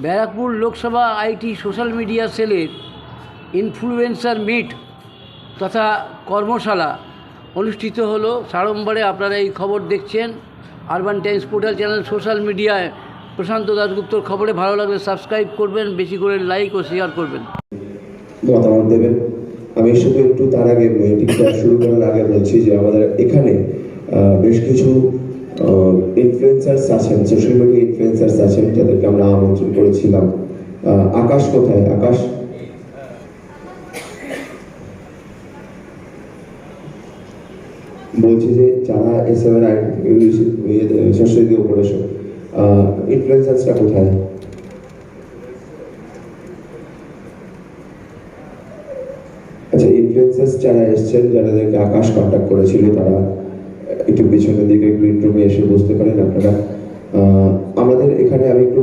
Barrackpore Lok Sabha IT social media সেলের influencer meet তথা কর্মশালা অনুষ্ঠিত হলো। সাড়ম্বরে আপনারা এই খবর দেখছেন। Urban times portal channel social মিডিয়ায় প্রশান্ত দাশগুপ্তর খবরে ভালো লাগলে সাবস্ক্রাইব করবেন, বেশি করে লাইক ও শেয়ার করবেন। মতামত দেবেন। আমি শুধু একটু তার আগে মিটিংটা শুরু করার আগে বলছি যে আমাদের এখানে বেশ কিছু ইনফ্লুয়েন্সার্স আছেন সোশ্যাল মিডিয়া ইনফ্লুয়েন্সার্স আছেন যাদেরকে আমরা আমন্ত্রণ করেছিলাম আকাশ কোথায়? আকাশ? বলছি যে যারা এস এম এর ইনফ্লুয়েন্সার্সরা কোথায়? আচ্ছা ইনফ্লুয়েন্সার্স যারা এসেছেন আকাশ কন্ট্যাক্ট করেছিল, তারা একটু পিছনের দিকে গ্রিন রুমে এসে বসতে পারেন আপনারা। আমাদের এখানে আমি একটু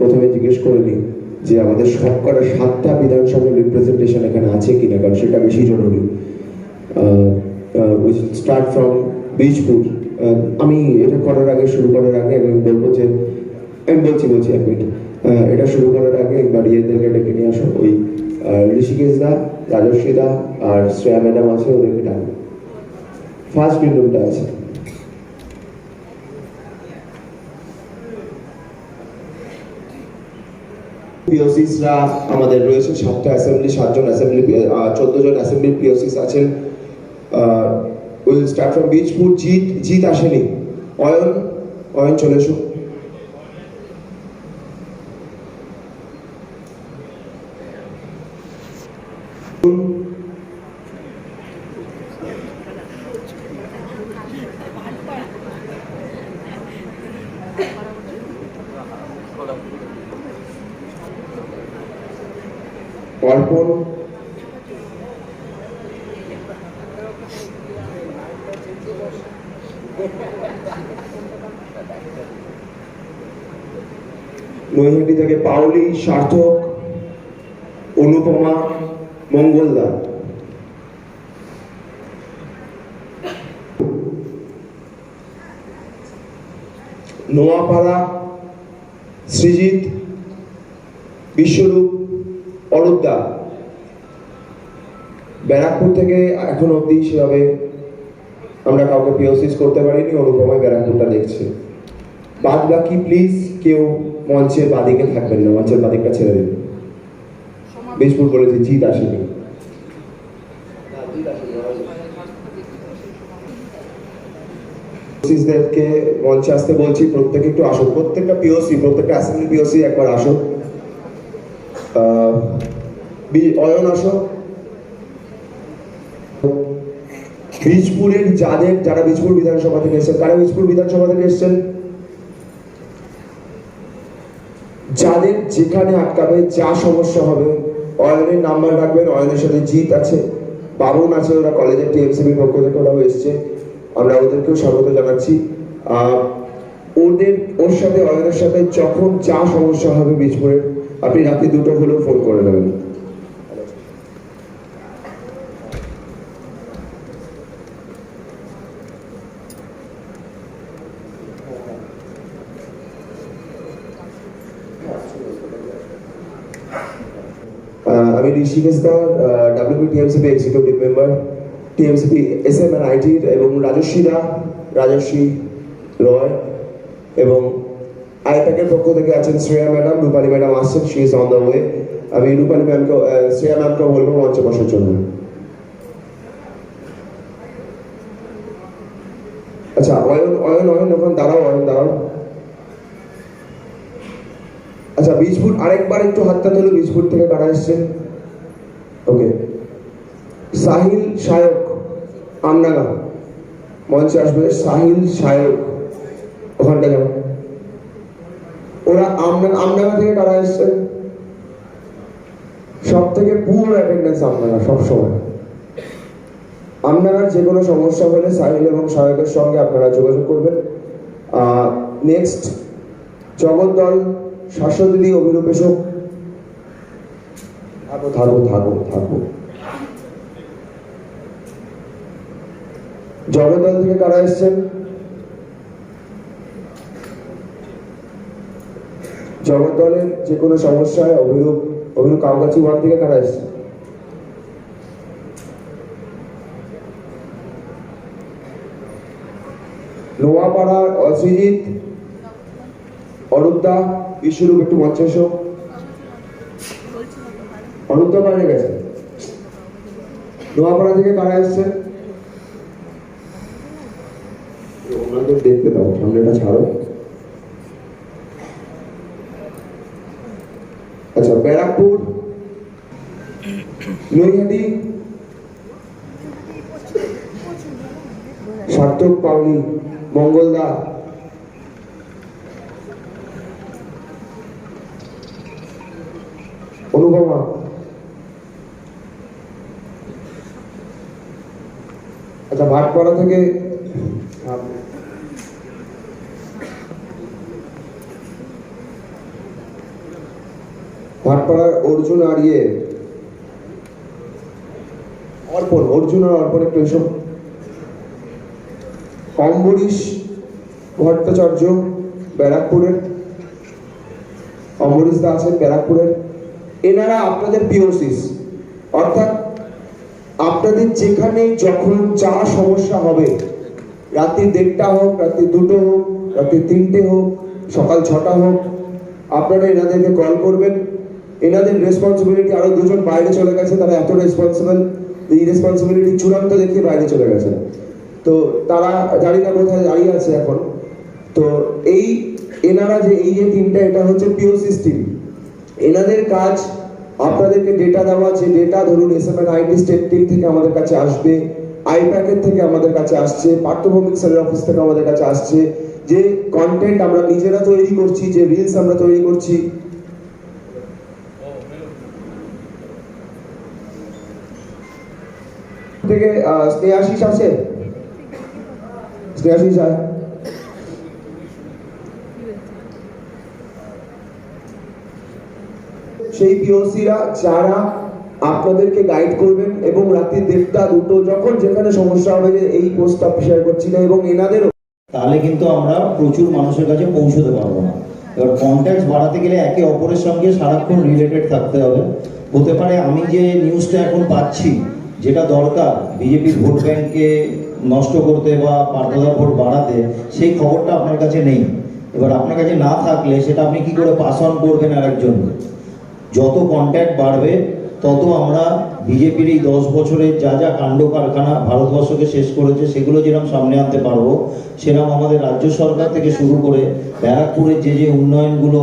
প্রথমে জিজ্ঞেস করে নিই যে আমাদের সবকটা সাতটা বিধানসভার রিপ্রেজেন্টেশন এখানে আছে কিনা, কারণ সেটা বেশি জরুরি। স্টার্ট ফ্রম বীজপুর আমি এটা করার আগে, শুরু করার আগে আমি বলব যে, আমি বলছি বলছি এক মিনিট। এটা শুরু করার আগে একবার ইয়েদেরকে ডেকে নিয়ে আসো ওই ঋষিকেশ দা রাজস্বী দা আর শ্রেয়া ম্যাডাম আছে, ওদেরকে ডাকো ফার্স্ট উইন্ডোটা আছে। পিওসিসরা আমাদের রয়েছে, সাতটা অ্যাসেম্বলি সাতজন অ্যাসেম্বলি চোদ্দ জন অ্যাসেম্বলি পিওসিস আছেন। উইল স্টার্ট ফ্রম বীজপুর জিত জিত আসেনি। অয়ন অয়ন চলে এসো অর্পণ নৈহাটি থেকে পাউলি সার্থক, অনুপমা মঙ্গলদা নোয়াপাড়া সৃজিত বিশ্বরূপ অরূপদা। ব্যারাকপুর থেকে এখন অবধি সেভাবে আমরা কাউকে পিওসিস করতে পারিনি অনুপমায় ব্যারাকপুরটা দেখছে। বাদ বাকি প্লিজ কেউ মঞ্চের বাদিকে থাকবেন না, মঞ্চের বাদিকটা ছেড়ে দিন। বীজপুর বলেছে জিত আসেনি। পিওসিসদেরকে মঞ্চে আসতে বলছি, প্রত্যেকে একটু আসুন। প্রত্যেকটা পিওসি প্রত্যেকটা অ্যাসেম্বলি পিওসি একবার আসুন। অয়ন, আসো। বীজপুরের যাদের, যারা বীজপুর বিধানসভা থেকে এসেছেন, কারা বীজপুর বিধানসভা থেকে এসেছেন? যাদের যেখানে আটকাবে যা সমস্যা হবে, অয়নের নাম্বার রাখবেন, অয়নের সাথে জিত আছে, বাবন আছে, ওরা কলেজের টিএমসিবির পক্ষ থেকে ওরাও এসছে। আমরা ওদেরকেও স্বাগত জানাচ্ছি। ওদের, ওর সাথে, অয়নের সাথে যখন যা সমস্যা হবে বীজপুরের, আপনি রাতে দুটো হলেও ফোন করে নেবেন আহ, আমি Rishikesh da WP TMCP executive member TMCP S M N আইটির এবং রাজস্বী দা রাজস্বী রয় এবং আইপ্যাকের পক্ষ থেকে আছেন শ্রেয়া ম্যাডাম, রূপালী ম্যাডাম আসছেন she is on the way আমি রূপালী ম্যামকে শ্রেয়া ম্যামকে বলব মঞ্চে বসার জন্য। আচ্ছা অয়ন অয়ন অয়ন ওখানে দাঁড়াও, অয়ন, দাঁড়াও। আচ্ছা বীজপুর, আরেকবার একটু হাতটা তোলো, বীজপুর থেকে কারা এসছেন ওকে। সাহিল শায়ক আমনাগা মঞ্চে আসবে সাহিল শায়ক ওখানটা যাও ওরা আমনাগা থেকে কারা এসছেন সব থেকে পুরো অ্যাটেন্ডেন্স আমনাগা সব সময় আপনার যে কোনো সমস্যা হলে সাহিল এবং সহায়কের সঙ্গে আপনারা যোগাযোগ করবেন। নেক্সট জগদ্দল শাশ্বতী অভিরূপেশক থাকো থাকো থাকো থাকো। জগদ্দল থেকে কারা এসছেন? জগদ্দলের যে কোনো সমস্যায় অভিরূপ অভিরূপ কাউকাছি ওয়ান থেকে কারা এসছে নোয়াপাড়ার অসৃজিৎ অরূপদা বিশ্বরূপ একটু মঞ্চে অরূপদা বাইরে গেছে। নোয়াপাড়া থেকে কারা এসছে? ওনাদের দেখতে দাও, সামনেটা ছাড়ো। আচ্ছা ব্যারাকপুর, নৈহাটি, সার্থক পাওনি মঙ্গলদা। অনুপমা। আচ্ছা ভাটপাড়া থেকে ভাটপাড়ার অর্জুন আর ইয়ে। অর্পণ, অর্জুন আর অর্পণ একটু এসো। অম্বরীশ ভট্টাচার্য ব্যারাকপুরের। অম্বরীশ দা আছেন ব্যারাকপুরের। এনারা আপনাদের পিওসিস অর্থাৎ আপনাদের যেখানে যখন যা সমস্যা হবে, রাত্রি দেড়টা হোক, রাত্রি দুটো হোক, রাত্রি তিনটে হোক, সকাল ছটা হোক, আপনারা এনাদেরকে কল করবেন। এনাদের রেসপন্সিবিলিটি আরও দুজন বাইরে চলে গেছে, তারা এত রেসপন্সিবল এই রেসপন্সিবিলিটি চূড়ান্ত দেখিয়ে বাইরে চলে গেছে। তো তারা জানি না কোথায় দাঁড়িয়ে আছে এখন। তো এই, এনারা যে, এই যে টিমটা এটা হচ্ছে পিওসিস টিম এনাদের কাজ আপনাদেরকে ডেটা দেওয়া যে ডেটা ধরুন S M N IT state থেকে আমাদের কাছে আসবে আইপ্যাকের থেকে আমাদের কাছে আসছে, পাঠ্যভূমিক স্যারের অফিস থেকে আমাদের কাছে আসছে, যে কন্টেন্ট আমরা নিজেরা তৈরি করছি, যে রিলস আমরা তৈরি করছি। থেকে স্নেহাশিস আছে? স্নেহাশিস আয়। সেই পিওসিরা যারা আপনাদেরকে গাইড করবেন এবং রাত্রি দেড়টা, দুটো, যখন যেখানে সমস্যা হবে যে এই পোস্টটা শেয়ার করছি না এবং এনাদেরও, তাহলে কিন্তু আমরা প্রচুর মানুষের কাছে পৌঁছতে পারব না। এবার কন্ট্যাক্ট বাড়াতে গেলে একে অপরের সঙ্গে সারাক্ষণ রিলেটেড থাকতে হবে। হতে পারে আমি যে নিউজটা এখন পাচ্ছি, যেটা দরকার বিজেপির ভোট ব্যাংকে নষ্ট করতে বা পার্থদার ভোট বাড়াতে, সেই খবরটা আপনার কাছে নেই। এবার আপনার কাছে না থাকলে সেটা আপনি কি করে পাস অন করবেন আরেকজনকে? যত কন্ট্যাক্ট বাড়বে, তত আমরা বিজেপির এই দশ বছরে যা যা কাণ্ড কারখানা ভারতবর্ষকে শেষ করেছে, সেগুলো যেরকম সামনে আনতে পারব সেরকম আমাদের রাজ্য সরকার থেকে শুরু করে ব্যারাকপুরের যে যে উন্নয়নগুলো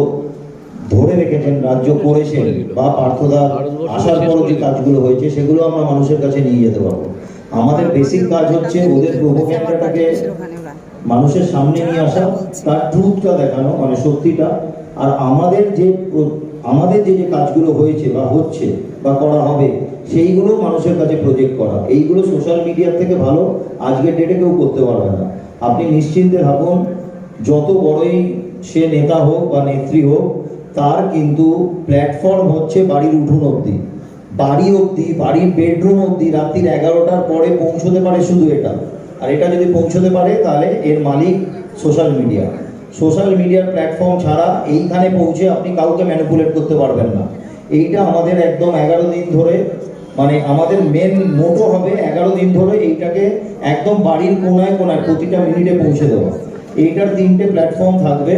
ধরে রেখেছেন, রাজ্য করেছেন বা পার্থদা আসার পর যে কাজগুলো হয়েছে, সেগুলো আমরা মানুষের কাছে নিয়ে যেতে পারব। আমাদের বেসিক কাজ হচ্ছে ওদের প্রভোকেন্ডাটাকে মানুষের সামনে নিয়ে আসা, তার ট্রুথটা দেখানো মানে সত্যিটা। আর আমাদের যে আমাদের যে যে কাজগুলো হয়েছে বা হচ্ছে বা করা হবে সেইগুলো মানুষের কাছে প্রজেক্ট করা। এইগুলো সোশ্যাল মিডিয়ার থেকে ভালো, আজকের ডেটে কেউ করতে পারবে না। আপনি নিশ্চিন্তে ভাবুন যত বড়ই সে নেতা হোক বা নেত্রী হোক, তার কিন্তু প্ল্যাটফর্ম হচ্ছে বাড়ির উঠুন অবধি। বাড়ি অবধি, বাড়ির বেডরুম অবধি, রাত্রির এগারোটার পরে পৌঁছতে পারে শুধু এটা। আর এটা যদি পৌঁছতে পারে, তাহলে এর মালিক সোশ্যাল মিডিয়া সোশ্যাল মিডিয়ার প্ল্যাটফর্ম ছাড়া এইখানে পৌঁছে আপনি কাউকে ম্যানিপুলেট করতে পারবেন না। এইটা আমাদের একদম এগারো দিন ধরে মানে আমাদের মেন মোটো হবে এগারো দিন ধরে এইটাকে একদম বাড়ির কোনায় কোনায় প্রতিটা মিনিটে পৌঁছে দেওয়া। এইটার তিনটে প্ল্যাটফর্ম থাকবে।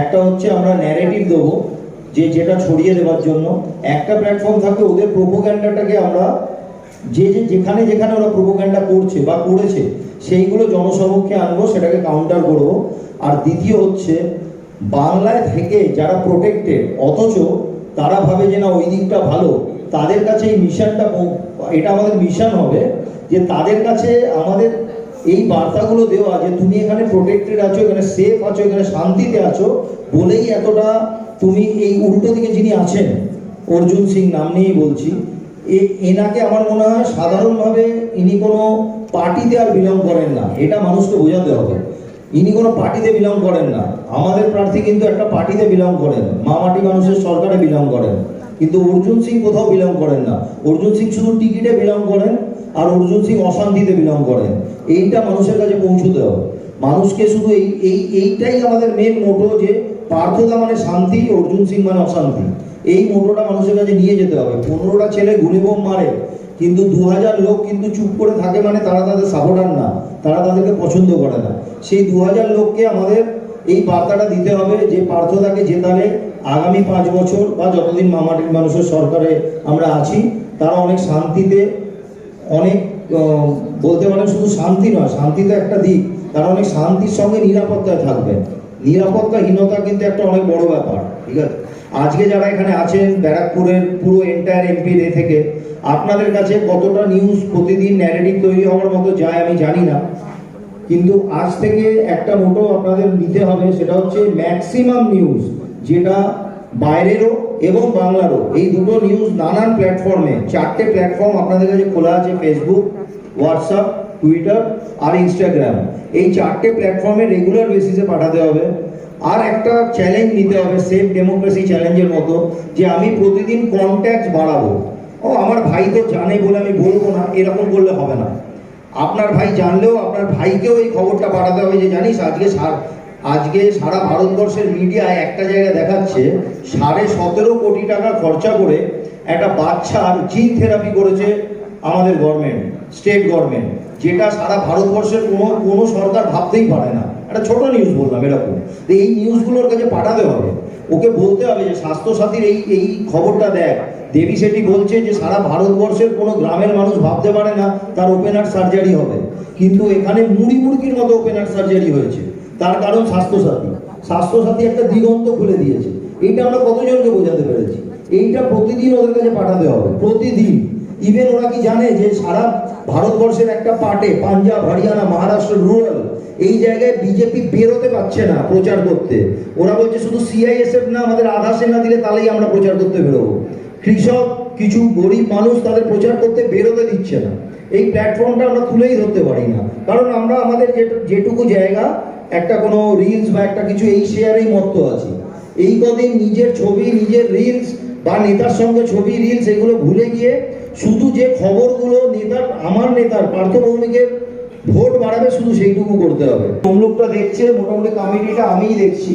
একটা হচ্ছে আমরা ন্যারেটিভ দেবো, যে যেটা ছড়িয়ে দেওয়ার জন্য। একটা প্ল্যাটফর্ম থাকবে ওদের প্রোপোগ্যান্ডাটাকে আমরা, যে যে যেখানে যেখানে ওরা প্রোপোগ্যান্ডা করছে বা করেছে, সেইগুলো জনসমক্ষে আনব, সেটাকে কাউন্টার করব। আর দ্বিতীয় হচ্ছে, বাংলায় থেকে যারা প্রোটেক্টেড অথচ তারা ভাবে যে না, ওই দিকটা ভালো, তাদের কাছে এই মিশনটা এটা আমাদের মিশন হবে, যে তাদের কাছে আমাদের এই বার্তাগুলো দেওয়া, যে তুমি এখানে প্রোটেক্টেড আছো, এখানে সেফ আছো, এখানে শান্তিতে আছো, বলেই এতটা তুমি এই উল্টো দিকে যিনি আছেন, অর্জুন সিং নাম নিয়েই বলছি, এ- এনাকে আমার মনে হয় সাধারণভাবে ইনি কোনো পার্টিতে আর বিলং করেন না, এটা মানুষকে বোঝাতে হবে। ইনি কোনো পার্টিতে বিলং করেন না। আমাদের প্রার্থী কিন্তু একটা পার্টিতে বিলং করেন। মামাটি মানুষের সরকারে বিলং করেন। কিন্তু অর্জুন সিং কোথাও বিলং করেন না। অর্জুন সিং শুধু টিকিটে বিলং করেন আর অর্জুন সিং অশান্তিতে বিলং করেন। এইটা মানুষের কাছে পৌঁছতে হবে। মানুষকে শুধু এই এই, এইটাই আমাদের মেন মোটো যে পার্থদা মানে শান্তি, অর্জুন সিং মানে অশান্তি। এই মোটোটা মানুষের কাছে নিয়ে যেতে হবে। পনেরোটা ছেলে গুলিবোম মারে, কিন্তু দু হাজার লোক কিন্তু চুপ করে থাকে মানে তারা তাদের সাপোর্টার না। তারা তাদেরকে পছন্দ করে না। সেই দু হাজার লোককে আমাদের এই বার্তাটা দিতে হবে যে পার্থদাকে জেতালে আগামী পাঁচ বছর বা যতদিন মামাটির মানুষের সরকারে আমরা আছি, তারা অনেক শান্তিতে, অনেক বলতে পারেন শুধু শান্তি নয় শান্তি তো একটা দিক, তারা অনেক শান্তির সঙ্গে নিরাপত্তায় থাকবেন নিরাপত্তাহীনতা কিন্তু একটা অনেক বড় ব্যাপার, ঠিক আছে? আজকে যারা এখানে আছেন, ব্যারাকপুরের পুরো এন্টায়ার এমপি এ থেকে, আপনাদের কাছে কতটা নিউজ প্রতিদিন ন্যারেটিভ তৈরি হওয়ার মতো যায় আমি জানি না। কিন্তু আজ থেকে একটা মোটো আপনাদের নিতে হবে, সেটা হচ্ছে ম্যাক্সিমাম নিউজ, যেটা বাইরেরও এবং বাংলারও। এই দুটো নিউজ নানান প্ল্যাটফর্মে, চারটে প্ল্যাটফর্ম আপনাদের কাছে খোলা আছে ফেসবুক হোয়াটসঅ্যাপ টুইটার আর ইনস্টাগ্রাম এই চারটে প্ল্যাটফর্মে রেগুলার বেসিসে পাঠাতে হবে। আর একটা চ্যালেঞ্জ নিতে হবে সেফ ডেমোক্রেসি চ্যালেঞ্জের মতো, যে আমি প্রতিদিন কন্ট্যাক্ট বাড়াবো। ও, আমার ভাই তো জানে বলে আমি বলব না, এরকম বললে হবে না। আপনার ভাই জানলেও আপনার ভাইকেও এই খবরটা পাঠাতে হবে যে, জানিস আজকে সার- আজকে সারা ভারতবর্ষের মিডিয়ায় একটা জায়গায় দেখাচ্ছে, সাড়ে সতেরো কোটি টাকা খরচা করে একটা বাচ্চার জিন থেরাপি করেছে আমাদের গভর্নমেন্ট স্টেট গভর্নমেন্ট যেটা সারা ভারতবর্ষের কোনো কোনো সরকার ভাবতেই পারে না। একটা ছোট নিউজ বললাম এরকম। এই নিউজগুলোর কাছে পাঠাতে হবে। ওকে বলতে হবে যে, স্বাস্থ্যসাথীর এই এই খবরটা দেখ। দেবী সেটি বলছে যে সারা ভারতবর্ষের কোনো গ্রামের মানুষ ভাবতে পারে না তার ওপেন হার্ট সার্জারি হবে। কিন্তু এখানে মুড়ি মুড়কির মতো ওপেন হার্ট সার্জারি হয়েছে। তার কারণ স্বাস্থ্যসাথী। স্বাস্থ্যসাথী একটা দিগন্ত খুলে দিয়েছে। এইটা আমরা কতজনকে বোঝাতে পেরেছি? এইটা প্রতিদিন ওদের কাছে পাঠাতে হবে। প্রতিদিন। ইভেন ওরা কি জানে যে সারা ভারতবর্ষের একটা পার্টে, পাঞ্জাব, হরিয়ানা, মহারাষ্ট্র রুরাল এই জায়গায় বিজেপি বেরোতে পারছে না প্রচার করতে। ওরা বলছে শুধু সিআইএসএফ না, আমাদের আধা সেনা দিলে তাহলেই আমরা প্রচার করতে বেরোবো। কৃষক, কিছু গরিব মানুষ তাদের প্রচার করতে বেরোতে দিচ্ছে না। এই প্ল্যাটফর্মটা আমরা তুলেই ধরতে পারি না। কারণ আমরা আমাদের যেটুকু জায়গা, একটা কোনো রিলস বা একটা কিছু এই শেয়ারেই মত্ত আছি। এই কদিন নিজের ছবি, নিজের রিলস বা নেতার সঙ্গে ছবি রিলস এগুলো ভুলে গিয়ে শুধু যে খবরগুলো নেতার, আমার নেতার, পার্থ ভৌমিকের ভোট বাড়াবে শুধু সেইটুকু করতে হবে। তমলুকটা দেখছে, মোটামুটি কমিটিটা আমিই দেখছি।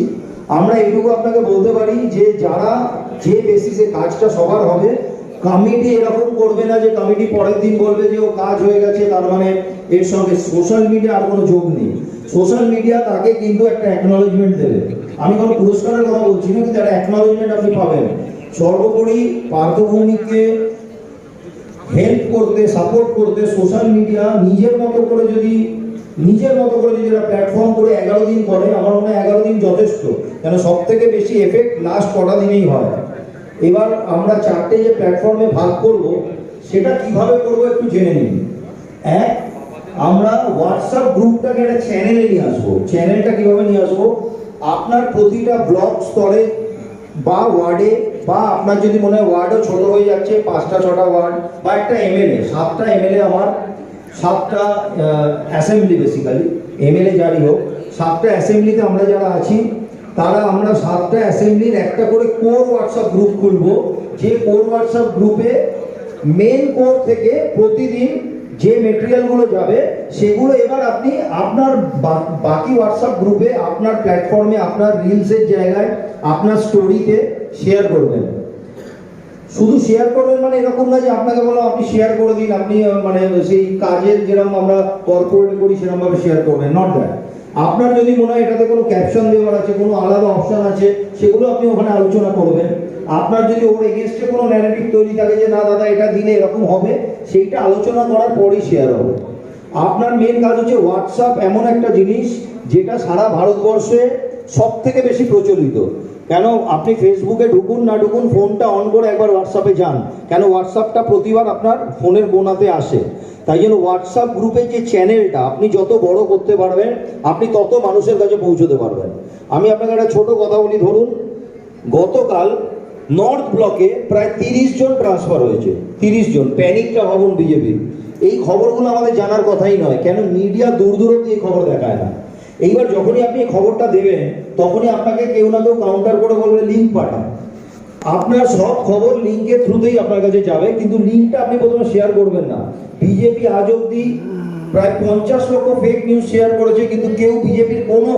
আমরা এইটুকু আপনাকে বলতে পারি যে যারা যে বেসিসে কাজটা সবার হবে কমিটি এরকম করবে না যে কমিটি পরের দিন বলবে যে ও কাজ হয়ে গেছে, তার মানে এর সঙ্গে সোশ্যাল মিডিয়া আর কোনো যোগ নেই। সোশ্যাল মিডিয়া তাকে কিন্তু একটা অ্যাকনোলেজমেন্ট দেবে। আমি কোনো পুরস্কারের কথা বলছি না, কিন্তু একটা অ্যাকনোলেজমেন্ট আপনি পাবেন। সর্বোপরি পার্থভূমিকে হেল্প করতে সাপোর্ট করতে সোশ্যাল মিডিয়া নিজের মতো করে যদি নিজের মতো করে যদি প্ল্যাটফর্ম করে এগারো দিন করে, আমার মনে হয় এগারো দিন যথেষ্ট। কেন সব থেকে বেশি এফেক্ট লাস্ট কটা দিনেই হয়। এবার আমরা চারটে যে প্ল্যাটফর্মে ভাগ করব, সেটা কীভাবে করব একটু জেনে নিন। এক, আমরা হোয়াটসঅ্যাপ গ্রুপটাকে একটা চ্যানেলে নিয়ে আসব। চ্যানেলটা কীভাবে নিয়ে আসব? আপনার প্রতিটা ব্লক স্তরে বা ওয়ার্ডে বা আপনার যদি মনে হয় ওয়ার্ডও ছোট হয়ে যাচ্ছে, পাঁচটা, ছটা ওয়ার্ড বা একটা এমএলএ সাতটা এমএলএ আমার সাতটা অ্যাসেম্বলি বেসিক্যালি এমএলএ যারই হোক, সাতটা অ্যাসেম্বলিতে আমরা যারা আছি, তারা আমরা সাতটা অ্যাসেম্বলির একটা করে কোর হোয়াটসঅ্যাপ গ্রুপ খুলবো। যে কোর হোয়াটসঅ্যাপ গ্রুপে মেন কোর থেকে প্রতিদিন যে মেটেরিয়ালগুলো যাবে, সেগুলো এবার আপনি আপনার বাকি হোয়াটসঅ্যাপ গ্রুপে আপনার প্ল্যাটফর্মে আপনার রিলসের জায়গায়, আপনার স্টোরিতে শেয়ার করবেন। শুধু শেয়ার করবেন মানে এরকম না যে আপনাকে বলো আপনি শেয়ার করে দিন, আপনি মানে সেই কাজের যেরকম আমরা কর্পোরেট করি সেরকম ভাবে শেয়ার করবেন। নট দ্যাট আপনার যদি মনে হয় এটাতে কোনো ক্যাপশন দেওয়ার আছে, কোনো আলাদা অপশন আছে, সেগুলো আপনি ওখানে আলোচনা করবেন। আপনার যদি ওর এগেনস্টে কোনো ন্যারেটিভ তৈরি থাকে যে, না দাদা, এটা দিলে এরকম হবে, সেইটা আলোচনা করার পরেই শেয়ার হবে। আপনার মেন কাজ হচ্ছে হোয়াটসঅ্যাপ এমন একটা জিনিস, যেটা সারা ভারতবর্ষে সব থেকে বেশি প্রচলিত। কেন আপনি ফেসবুকে ঢুকুন না ঢুকুন, ফোনটা অন করে একবার হোয়াটসঅ্যাপে যান। কেন হোয়াটসঅ্যাপটা প্রতিবার আপনার ফোনের বোনাতে আসে? তাই জন্য হোয়াটসঅ্যাপ গ্রুপের যে চ্যানেলটা আপনি যত বড় করতে পারবেন, আপনি তত মানুষের কাছে পৌঁছতে পারবেন। আমি আপনাকে একটা ছোট কথা বলি, ধরুন, গতকাল নর্থ ব্লকে প্রায় তিরিশ জন ট্রান্সফার হয়েছে। তিরিশ জন প্যানিকটা ভাবুন বিজেপির এই খবরগুলো আমাদের জানার কথাই নয়, কেন মিডিয়া দূর দূরত্ব এই খবর দেখায় না। এইবার যখনই আপনি খবরটা দেবেন তখনই আপনাকে কেউ না কেউ কাউন্টার করে বলবে লিঙ্ক পাঠান আপনার সব খবর লিঙ্কের থ্রুতেই আপনার কাছে যাবে, কিন্তু লিঙ্কটা আপনি প্রথমে শেয়ার করবেন না। বিজেপি আজ অব্দি প্রায় পঞ্চাশ লক্ষ ফেক নিউজ শেয়ার করেছে, কিন্তু কেউ বিজেপির কোনো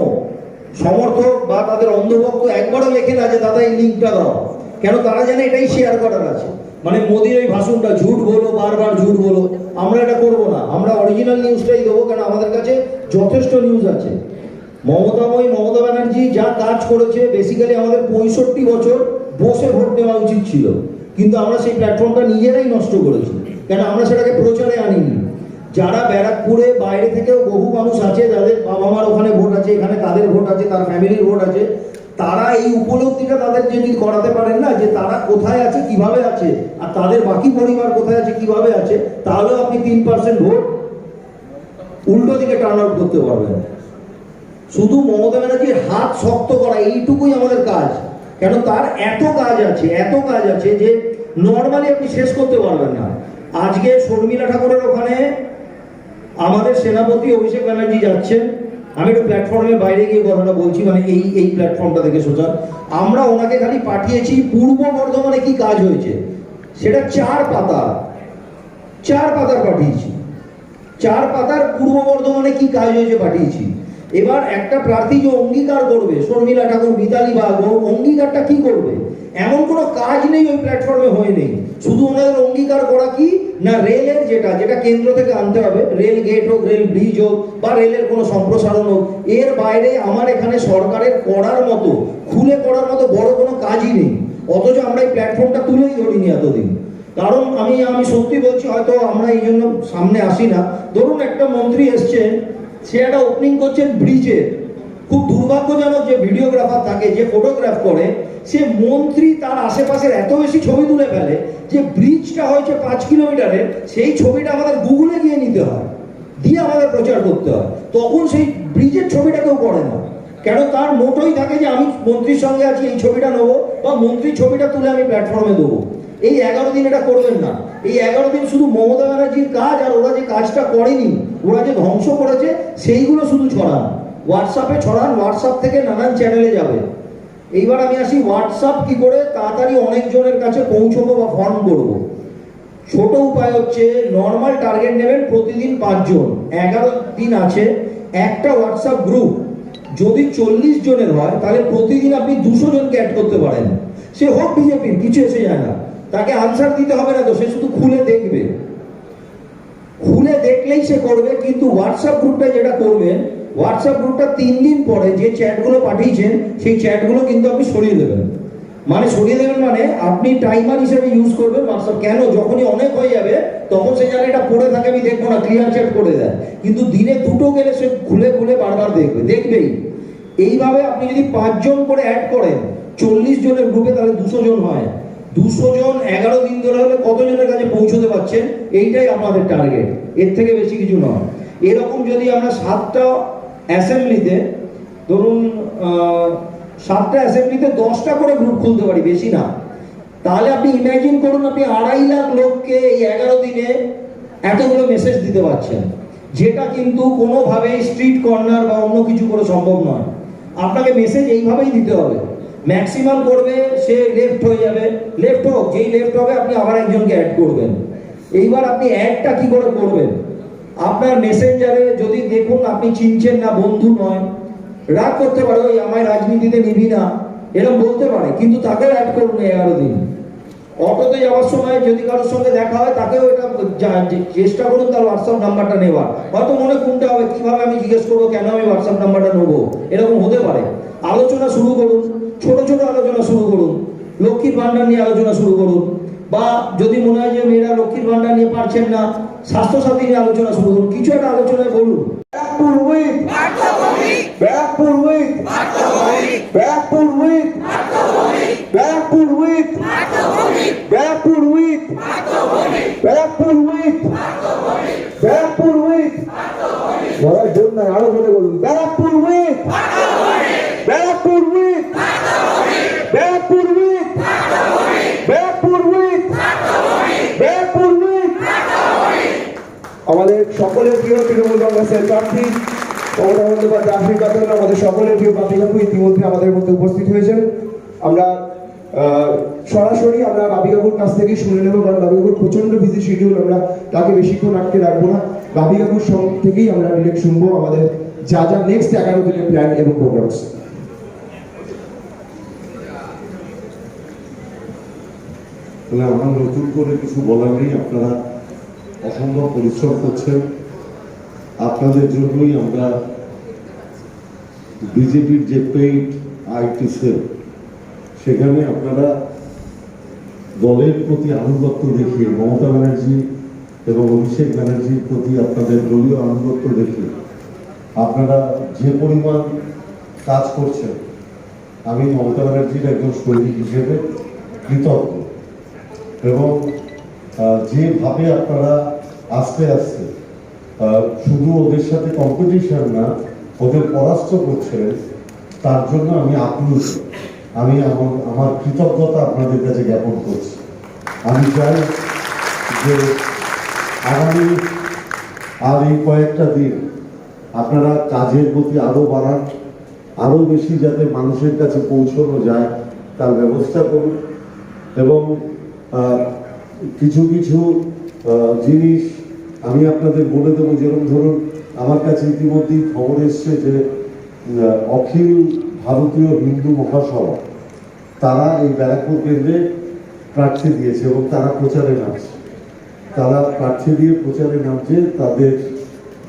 সমর্থক বা তাদের অন্ধভক্ত একবারও লেখে না যে, দাদা, এই লিঙ্কটা দাও। কেন তারা জানে এটাই শেয়ার করার আছে। মানে মোদির ওই ভাষণটা, ঝুট বলো, বারবার ঝুট বলো। আমরা এটা করব না। আমরা অরিজিনাল নিউজটাই দেবো, কেন আমাদের কাছে যথেষ্ট নিউজ আছে। মমতাময়ী মমতা ব্যানার্জি যা কাজ করেছে বেসিক্যালি আমাদের পঁয়ষট্টি বছর বসে ভোট নেওয়া উচিত ছিল। কিন্তু আমরা সেই প্ল্যাটফর্মটা নিজেরাই নষ্ট করেছি। কেন? আমরা সেটাকে প্রচারে আনিনি। যারা ব্যারাকপুরে বাইরে থেকেও বহু মানুষ আছে, যাদের বাবা মার ওখানে ভোট আছে, এখানে তাদের ভোট আছে, তার ফ্যামিলির ভোট আছে, তারা এই উপলব্ধিটা তাদের যদি করাতে পারেন না, যে তারা কোথায় আছে, কীভাবে আছে, আর তাদের বাকি পরিবার কোথায় আছে, কীভাবে আছে, তাহলেও আপনি তিন পার্সেন্ট ভোট উল্টো দিকে টার্ন আউট করতে পারবেন। শুধু মমতা ব্যানার্জির হাত শক্ত করা এইটুকুই আমাদের কাজ। কেন তার এত কাজ আছে, এত কাজ আছে যে নর্মালি আপনি শেষ করতে পারবেন না। আজকে শর্মিলা ঠাকুরের ওখানে আমাদের সেনাপতি অভিষেক ব্যানার্জি যাচ্ছেন। আমি একটু প্ল্যাটফর্মের বাইরে গিয়ে কথাটা বলছি মানে এই এই প্ল্যাটফর্মটা থেকে সোজা। আমরা ওনাকে খালি পাঠিয়েছি, পূর্ব বর্ধমানে কি কাজ হয়েছে? সেটা চার পাতা। চার পাতার পাঠিয়েছি। চার পাতার পূর্ব বর্ধমানে কি কাজ হয়েছে পাঠিয়েছি। এবার একটা প্রার্থী যে অঙ্গীকার করবে, শর্মিলা ঠাকুর, মিতালি ও অঙ্গীকারটা কি করবে? এমন কোনো কাজ নেই ওই প্ল্যাটফর্মে হয়ে নেই শুধু ওনাদের অঙ্গীকার করা কি? না, রেলের যেটা যেটা কেন্দ্র থেকে আনতে হবে, রেল গেট হোক, রেল ব্রিজ হোক, বা রেলের কোনো সম্প্রসারণ হোক, এর বাইরে আমার এখানে সরকারের করার মতো, খুলে করার মতো বড় কোনো কাজই নেই। অথচ আমরা এই প্ল্যাটফর্মটা তুলেই ধরিনি এতদিন। কারণ আমি আমি সত্যি বলছি, হয়তো আমরা এই জন্য সামনে আসি না। ধরুন একটা মন্ত্রী এসছেন সে একটা ওপেনিং করছেন ব্রিজের খুব দুর্ভাগ্যজনক যে ভিডিওগ্রাফার থাকে, যে ফটোগ্রাফ করে, সে মন্ত্রী তার আশেপাশের এত বেশি ছবি তুলে ফেলে যে ব্রিজটা হয়েছে পাঁচ কিলোমিটারের সেই ছবিটা আমাদের গুগলে গিয়ে নিতে হয়, দিয়ে আমাদের প্রচার করতে হয়। তখন সেই ব্রিজের ছবিটা কেউ করে না। কেন তার মোটোই থাকে যে আমি মন্ত্রীর সঙ্গে আছি, এই ছবিটা নেব বা মন্ত্রীর ছবিটা তুলে আমি প্ল্যাটফর্মে দেবো। এই এগারো দিন এটা করবেন না। এই এগারো দিন শুধু মমতা ব্যানার্জির কাজ আর ওরা যে কাজটা করেনি ওরা যে ধ্বংস করেছে, সেইগুলো শুধু ছড়ান। হোয়াটসঅ্যাপে ছড়ান হোয়াটসঅ্যাপ থেকে নানান চ্যানেলে যাবে। এইবার আমি আসি হোয়াটসঅ্যাপ কি করে তাড়াতাড়ি অনেকজনের কাছে পৌঁছবো বা ফর্ম করব। ছোট উপায় হচ্ছে নর্মাল টার্গেট নেবেন প্রতিদিন পাঁচজন। এগারো দিন আছে, একটা হোয়াটসঅ্যাপ গ্রুপ যদি চল্লিশ জনের হয়, তাহলে প্রতিদিন আপনি দুশো জনকে অ্যাড করতে পারেন। সে হোক বিজেপির কিছু এসে যায় না। তাকে আনসার দিতে হবে না তো, সে শুধু খুলে দেখবে। খুলে দেখলেই সে করবে, কিন্তু হোয়াটসঅ্যাপ গ্রুপটা যেটা করবেন হোয়াটসঅ্যাপ গ্রুপটা তিন দিন পরে যে চ্যাটগুলো পাঠিয়েছেন, সেই চ্যাটগুলো কিন্তু আপনি সরিয়ে দেবেন। মানে সরিয়ে দেবেন মানে আপনি টাইমার হিসেবে ইউজ করবেন হোয়াটসঅ্যাপ কেন? যখনই অনেক হয়ে যাবে, তখন সে জানে এটা পড়ে থাকে, আমি দেখব না ক্লিয়ার চ্যাট করে দেয় কিন্তু দিনে দুটো গেলে সে খুলে খুলে বারবার দেখবে, দেখবেই। এইভাবে আপনি যদি পাঁচজন করে অ্যাড করেন, চল্লিশ জনের গ্রুপে তাহলে দুশো জন হয়। দুশো জন, এগারো দিন ধরে হলে কতজনের কাছে পৌঁছতে পারছেন এইটাই আমাদের টার্গেট এর থেকে বেশি কিছু নয়। এরকম যদি আমরা সাতটা অ্যাসেম্বলিতে ধরুন সাতটা অ্যাসেম্বলিতে দশটা করে গ্রুপ খুলতে পারি, বেশি না। তাহলে আপনি ইমাজিন করুন, আপনি আড়াই লাখ লোককে এই এগারো দিনে এতগুলো মেসেজ দিতে পারছেন, যেটা কিন্তু কোনোভাবেই স্ট্রিট কর্নার বা অন্য কিছু করে সম্ভব নয়। আপনাকে মেসেজ এইভাবেই দিতে হবে। ম্যাক্সিমাম করবে, সে লেফট হয়ে যাবে। লেফট হোক, যেই লেফট হবে, আপনি আবার একজনকে অ্যাড করবেন। এইবার আপনি অ্যাডটা কি করে করবেন? আপনার মেসেঞ্জারে যদি দেখুন, আপনি চিনছেন না, বন্ধু নয়। রাগ করতে পারে, ওই আমায় রাজনীতিতে নিবি না। এরকম বলতে পারে, কিন্তু তাকেও অ্যাড করুন এগারো দিন। অটোতে যাওয়ার সময় যদি কারোর সঙ্গে দেখা হয়, তাকেও এটা চেষ্টা করুন তার হোয়াটসঅ্যাপ নাম্বারটা নেওয়ার। হয়তো মনে কোনটা হবে, কীভাবে আমি জিজ্ঞেস করব, কেন আমি হোয়াটসঅ্যাপ নাম্বারটা নেব? এরকম হতে পারে। আলোচনা শুরু করুন ছোট ছোট আলোচনা শুরু করুন লক্ষ্মীর ভান্ডার নিয়ে আলোচনা শুরু করুন বা যদি মনে হয় যে মেয়েরা লক্ষ্মীর ভান্ডার নিয়ে পারছেন না স্বাস্থ্যসাথী নিয়ে আলোচনা শুরু করুন কিছু একটা আলোচনায় বলুন। Barrackpore with. Barrackpore with. Barrackpore with. Barrackpore with. Barrackpore with. Barrackpore with. Barrackpore with. বলার জোর নাই আরও জোরে বলুন। Barrackpore with. Barrackpore with Barrackpore with আমাদের সকলের প্রিয় তৃণমূল কংগ্রেসের প্রার্থী মমতা বন্দ্যোপাধ্যায় আফ্রিকা থেকে আমাদের সকলের প্রিয় কাকু ইতিমধ্যে আমাদের মধ্যে উপস্থিত হয়েছেন। আমরা সরাসরি আমরা বাবি কাকুর কাছ থেকেই শুনে নেব, কারণ বাবি কাকুর প্রচণ্ড বিজি শিডিউল আমরা তাকে বেশিক্ষণ আটকে রাখব না। বাবি কাকুর সঙ্গ থেকেই আমরা ডিরেক্ট শুনব আমাদের যা যা নেক্সট এগারো দিনের প্ল্যান এবং প্রোগ্রামস তাহলে আমার নতুন করে কিছু বলার নেই, আপনারা অসম্ভব পরিশ্রম করছেন। আপনাদের জন্যই আমরা বিজেপির যে পেইড আইটি সেল সেখানে আপনারা দলের প্রতি আনুগত্য দেখিয়ে, মমতা ব্যানার্জি এবং অভিষেক ব্যানার্জির প্রতি আপনাদের দলীয় আনুগত্য দেখিয়ে, আপনারা যে পরিমাণ কাজ করছেন, আমি মমতা ব্যানার্জির একজন সৈনিক হিসেবে কৃতজ্ঞ। এবং যেভাবে আপনারা আস্তে আস্তে শুধু ওদের সাথে কম্পিটিশন না, ওদের পরাস্ত করছেন, তার জন্য আমি আপ্লুত। আমি আমার আমার কৃতজ্ঞতা আপনাদের কাছে জ্ঞাপন করছি। আমি চাই যে আগামী, আর এই কয়েকটা দিন আপনারা কাজের প্রতি আরও বাড়ান, আরও বেশি যাতে মানুষের কাছে পৌঁছানো যায়, তার ব্যবস্থা করুন এবং কিছু কিছু জিনিস আমি আপনাদের বলে দেবো। যেরকম ধরুন, আমার কাছে ইতিমধ্যেই খবর এসছে যে অখিল ভারতীয় হিন্দু মহাসভা, তারা এই ব্যারাকপুর কেন্দ্রে প্রার্থী দিয়েছে এবং তারা প্রচারে নামছে। তারা প্রার্থী দিয়ে প্রচারে নামছে, তাদের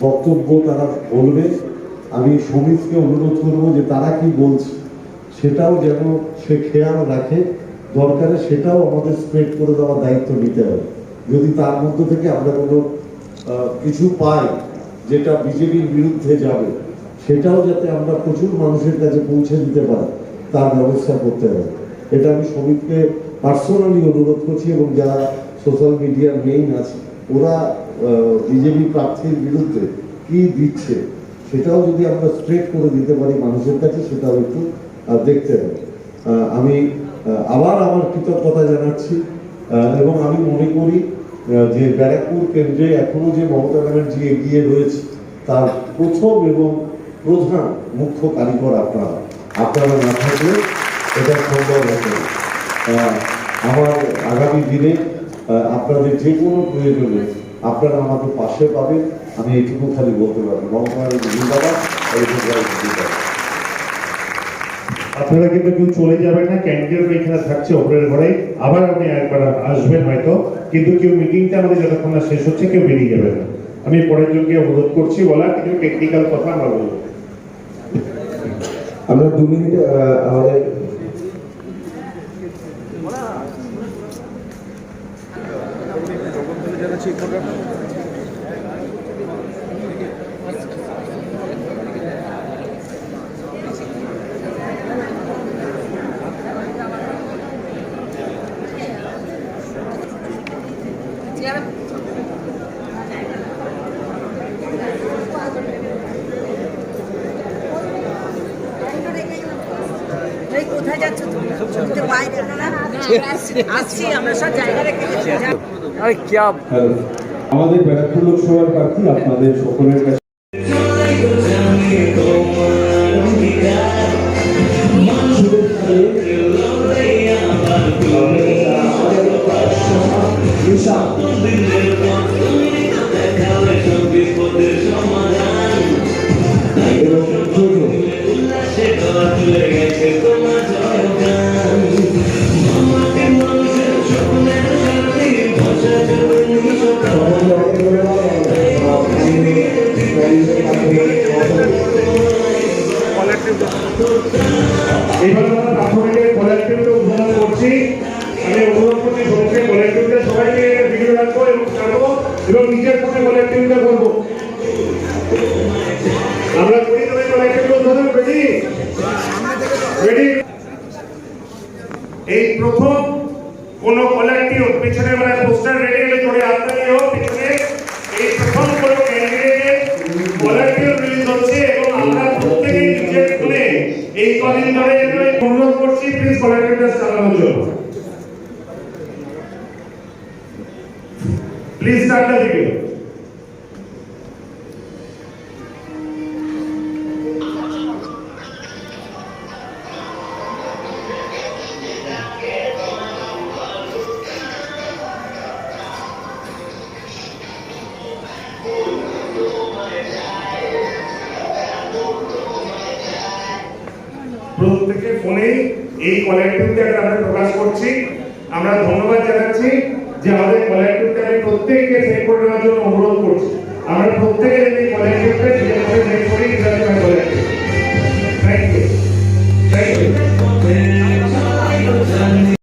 বক্তব্য তারা বলবে। আমি সমিতকে অনুরোধ করব যে তারা কি বলছে, সেটাও যেন সে খেয়াল রাখে। দরকারে সেটাও আমাদের স্প্রেড করে দেওয়ার দায়িত্ব নিতে হবে। যদি তার মধ্য থেকে আমরা কোনো কিছু পাই যেটা বিজেপির বিরুদ্ধে যাবে, সেটাও যাতে আমরা প্রচুর মানুষের কাছে পৌঁছে দিতে পারি, তার ব্যবস্থা করতে হবে। এটা আমি শ্রমিককে পার্সোনালি অনুরোধ করছি এবং যারা সোশ্যাল মিডিয়ার মেইন আছে, ওরা বিজেপি প্রার্থীর বিরুদ্ধে কি দিচ্ছে, সেটাও যদি আমরা স্ট্রেট করে দিতে পারি মানুষের কাছে, সেটাও একটু দেখতে হবে। আমি আবার আমার কৃতজ্ঞতা জানাচ্ছি এবং আমি মনে করি যে ব্যারাকপুর কেন্দ্রে এখনও যে মমতা ব্যানার্জি এগিয়ে রয়েছে, তার প্রথম এবং প্রধান মুখ্য কারিগর আপনারা আপনারা না থাকলে এটা সম্ভব হতো আমার আগামী দিনে আপনাদের যে কোনো প্রয়োজনে আপনারা আমাকে পাশে পাবেন, আমি এইটুকু খালি বলতে পারি মমতা ব্যানার্জি জিন্দাবাদ আপনারা কিন্তু কেউ চলে যাবেন না ক্যান্ডিডেট এখানে থাকছে ওপরের ঘরে। আবার আপনি একবার আসবেন হয়তো কিন্তু কেউ মিটিংটা আমাদের যতক্ষণ না শেষ হচ্ছে কেউ বেরিয়ে যাবে না। আমি পরের জনকে অনুরোধ করছি বলা কিছু টেকনিক্যাল কথা আমরা বলব। আমরা দু মিনিট আমাদের কোথায় যাচ্ছ তুমি তুমি তো বাইরে না আসছি আমরা সব জায়গা রেখে গেছি। যা- আরে ক্যা হ্যালো। আমাদের ব্যারাকপুর লোকসভার প্রার্থী আপনাদের সকলের কাছে এইভাবে করছি প্লিজ কলেক্টিভটা চালানোর জন্য প্লিজ স্টার্ট দ্য